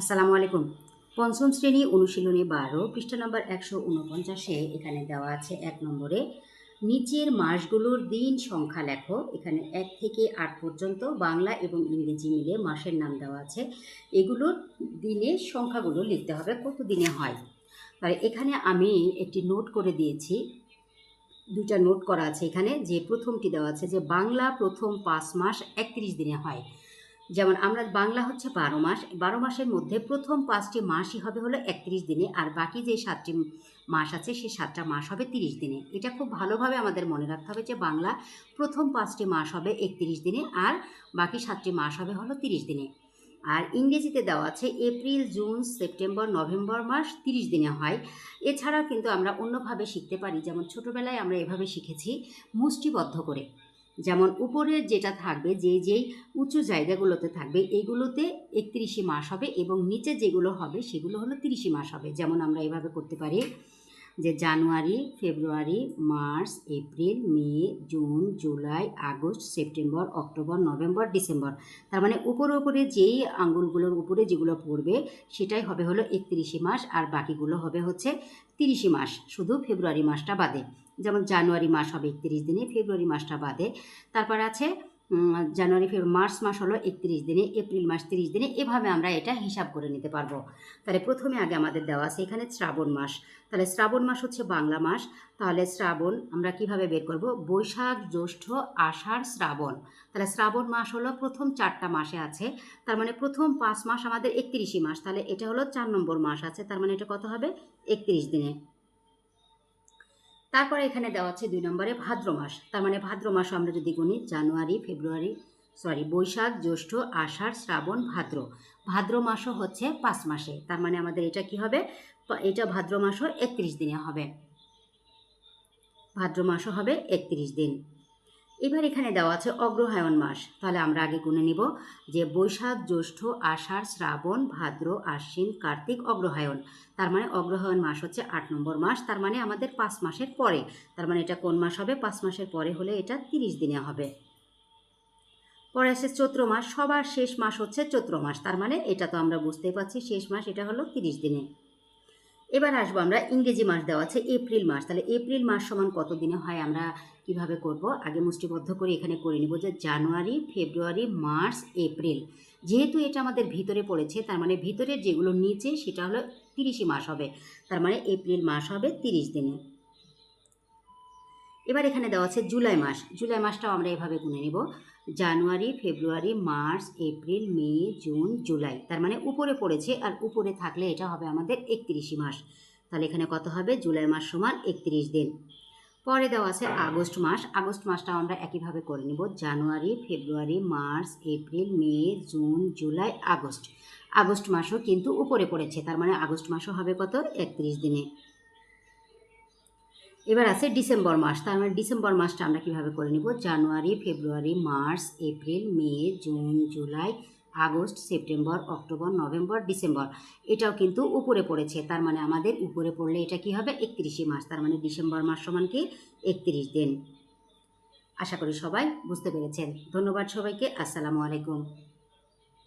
আসসালামু আলাইকুম। পঞ্চম শ্রেণি অনুশীলনী বারো, পৃষ্ঠা নম্বর একশো উনপঞ্চাশে এখানে দেওয়া আছে এক নম্বরে, নিচের মাসগুলোর দিন সংখ্যা লেখো। এখানে এক থেকে আট পর্যন্ত বাংলা এবং ইংরেজি মিলে মাসের নাম দেওয়া আছে। এগুলোর দিনের সংখ্যাগুলো লিখতে হবে কত দিনে হয়। তাহলে এখানে আমি একটি নোট করে দিয়েছি। দুটা নোট করা আছে এখানে। যে প্রথমটি দেওয়া আছে যে বাংলা প্রথম পাঁচ মাস একত্রিশ দিনে হয়। যেমন আমরা বাংলা হচ্ছে বারো মাস, বারো মাসের মধ্যে প্রথম পাঁচটি মাসই হবে হলো একত্রিশ দিনে আর বাকি যে সাতটি মাস আছে সেই সাতটা মাস হবে তিরিশ দিনে। এটা খুব ভালোভাবে আমাদের মনে রাখতে হবে যে বাংলা প্রথম পাঁচটি মাস হবে একত্রিশ দিনে আর বাকি সাতটি মাস হবে হলো তিরিশ দিনে। আর ইংরেজিতে দেওয়া আছে এপ্রিল, জুন, সেপ্টেম্বর, নভেম্বর মাস তিরিশ দিনে হয়। এছাড়াও কিন্তু আমরা অন্যভাবে শিখতে পারি, যেমন ছোটোবেলায় আমরা এভাবে শিখেছি মুষ্টিবদ্ধ করে। যেমন উপরের যেটা থাকবে, যে যেই উঁচু জায়গাগুলোতে থাকবে এইগুলোতে একত্রিশে মাস হবে এবং নিচে যেগুলো হবে সেগুলো হলো তিরিশে মাস হবে। যেমন আমরা এভাবে করতে পারি যে January, February, March, April, May, June, July, August, September, October, November, December. তার মানে উপরে উপরে যেই আঙ্গুলগুলোর উপরে যেগুলো পড়বে, সেটাই হবে হলো একত্রিশে মাস আর বাকিগুলো হবে হচ্ছে তিরিশে মাস। শুধু ফেব্রুয়ারি মাসটা বাদে। যেমন জানুয়ারি মাস হবে একত্রিশ দিনে, ফেব্রুয়ারি মাসটা বাদে। তারপর আছে জানুয়ারি, ফেব্রুয়ারি, মার্চ মাস হলো একত্রিশ দিনে, এপ্রিল মাস তিরিশ দিনে। এভাবে আমরা এটা হিসাব করে নিতে পারব। তাহলে প্রথমে আগে আমাদের দেওয়া আছে এখানে শ্রাবণ মাস। তাহলে শ্রাবণ মাস হচ্ছে বাংলা মাস। তাহলে শ্রাবণ আমরা কীভাবে বের করব? বৈশাখ, জ্যৈষ্ঠ, আষাঢ়, শ্রাবণ। তাহলে শ্রাবণ মাস হলো প্রথম চারটা মাসে আছে। তার মানে প্রথম পাঁচ মাস আমাদের একত্রিশই মাস। তাহলে এটা হলো চার নম্বর মাস আছে। তার মানে এটা কত হবে? একত্রিশ দিনে। তারপরে এখানে দেওয়া আছে দুই নম্বরে ভাদ্র মাস। তার মানে ভাদ্র মাস আমরা যদি গুনি, জানুয়ারি, ফেব্রুয়ারি সরি বৈশাখ, জ্যৈষ্ঠ, আষাঢ়, শ্রাবণ, ভাদ্র। ভাদ্র মাসও হচ্ছে পাঁচ মাসে। তার মানে আমাদের এটা কি হবে? এটা ভাদ্র মাসও একত্রিশ দিনে হবে। ভাদ্র মাসও হবে একত্রিশ দিন। এবার এখানে দেওয়া আছে অগ্রহায়ণ মাস। তাহলে আমরা আগে গুনে নিব যে বৈশাখ, জ্যৈষ্ঠ, আষাঢ়, শ্রাবণ, ভাদ্র, আশ্বিন, কার্তিক, অগ্রহায়ণ। তার মানে অগ্রহায়ণ মাস হচ্ছে আট নম্বর মাস। তার মানে আমাদের পাঁচ মাসের পরে। তার মানে এটা কোন মাস হবে? পাঁচ মাসের পরে হলে এটা তিরিশ দিনে হবে। পরে আসে চৈত্র মাস। সবার শেষ মাস হচ্ছে চৈত্র মাস। তার মানে এটা তো আমরা বুঝতেই পারছি, শেষ মাস এটা হলো তিরিশ দিনে। এবার আসব আমরা ইংরেজি মাস দেওয়া আছে এপ্রিল মাস। তাহলে এপ্রিল মাস সমান কত দিনে হয় আমরা কীভাবে করব? আগে মুষ্টিবদ্ধ করে এখানে করে নেব যে জানুয়ারি, ফেব্রুয়ারি, মার্চ, এপ্রিল। যেহেতু এটা আমাদের ভিতরে পড়েছে, তার মানে ভিতরের যেগুলো নিচে সেটা হলো তিরিশে মাস হবে। তার মানে এপ্রিল মাস হবে তিরিশ দিনে। এবার এখানে দেওয়া আছে জুলাই মাস। জুলাই মাসটাও আমরা এভাবে গুনে নেব। January, February, March, April, May, June, July. তার মানে উপরে পড়েছে আর উপরে থাকলে এটা হবে আমাদের একত্রিশই মাস তাহলে এখানে কত হবে? জুলাই মাস সমান একত্রিশ দিন। পরে দেওয়া আছে আগস্ট মাস। আগস্ট মাসটাও আমরা একইভাবে করে নেব। January, February, March, April, May, June, July, August. August মাসও কিন্তু উপরে পড়েছে। তার মানে আগস্ট মাসও হবে কত? একত্রিশ দিনে। এবার আছে ডিসেম্বর মাস, তার মানে ডিসেম্বর মাসটা আমরা কীভাবে করে নেব? January, February, March, April, May, June, July, August, September, October, November, December. এটাও কিন্তু উপরে পড়েছে, তার মানে আমাদের উপরে পড়লে এটা কি হবে? একত্রিশে মাস, তার মানে ডিসেম্বর মাস সমান কি? একত্রিশ দিন। আশা করি সবাই বুঝতে পেরেছেন। ধন্যবাদ সবাইকে, আসসালামু আলাইকুম।